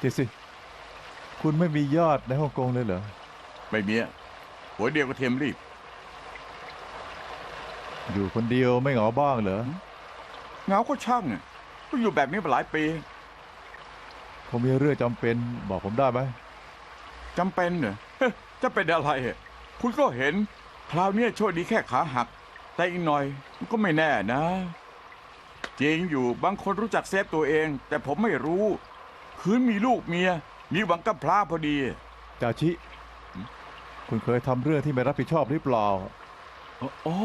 เจสซี่คุณไม่มีญาติในฮ่องกงเลยเหรอ ไม่มีอะหัวเดียวก็เทียมรีบ อยู่คนเดียวไม่เหงาบ้างเหรอเหงาก็ช่างอะก็อยู่แบบนี้มาหลายปีคงมีเรื่องจำเป็นบอกผมได้ไหมจำเป็นเหรอ จะเป็นอะไรอะคุณก็เห็น คราวเนี้ยโชคดีแค่ขาหัก แต่อีกหน่อยมันก็ไม่แน่นะ จริงอยู่บางคนรู้จักเซฟตัวเอง แต่ผมไม่รู้ คืนมีลูกเมีย มีหวังกับพลาพอดี จาชิ คุณเคยทำเรื่องที่ไม่รับผิดชอบหรือเปล่า โอ้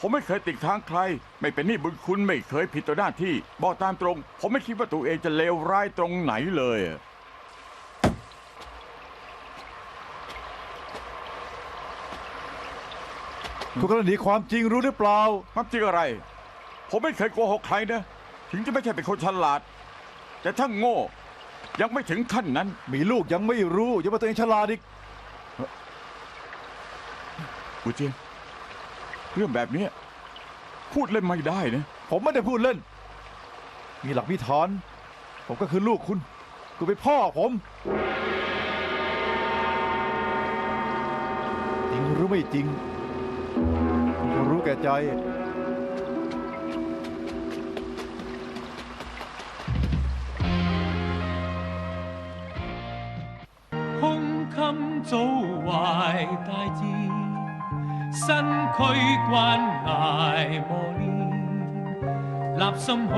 ผมไม่เคยติดค้างใคร ไม่เป็นหนี่บุญคุณไม่เคยผิดต่อหน้าที่ บอกตามตรง ผมไม่คิดว่าตัวเองจะเลวร้ายตรงไหนเลยอะคุณกำลังหนีความจริงรู้หรือเปล่าความจริงอะไร ผมไม่เคยโกหกใครนะ ถึงจะไม่ใช่เป็นคนฉลาด แต่ถ้าโง่ ยังไม่ถึงขั้นนั้น มีลูกยังไม่รู้ยังมาตัวเองฉลาดอีกกูเจียงเรื่องแบบเนี้ยพูดเล่นไม่ได้นะ ผมไม่ได้พูดเล่น มีหลักมีฐานผมก็คือลูกคุณ คุณเป็นพ่อผม จริงหรือไม่จริงคุณคงรู้แก่ใจ 心早怀大志，身躯关挨磨练，立心去。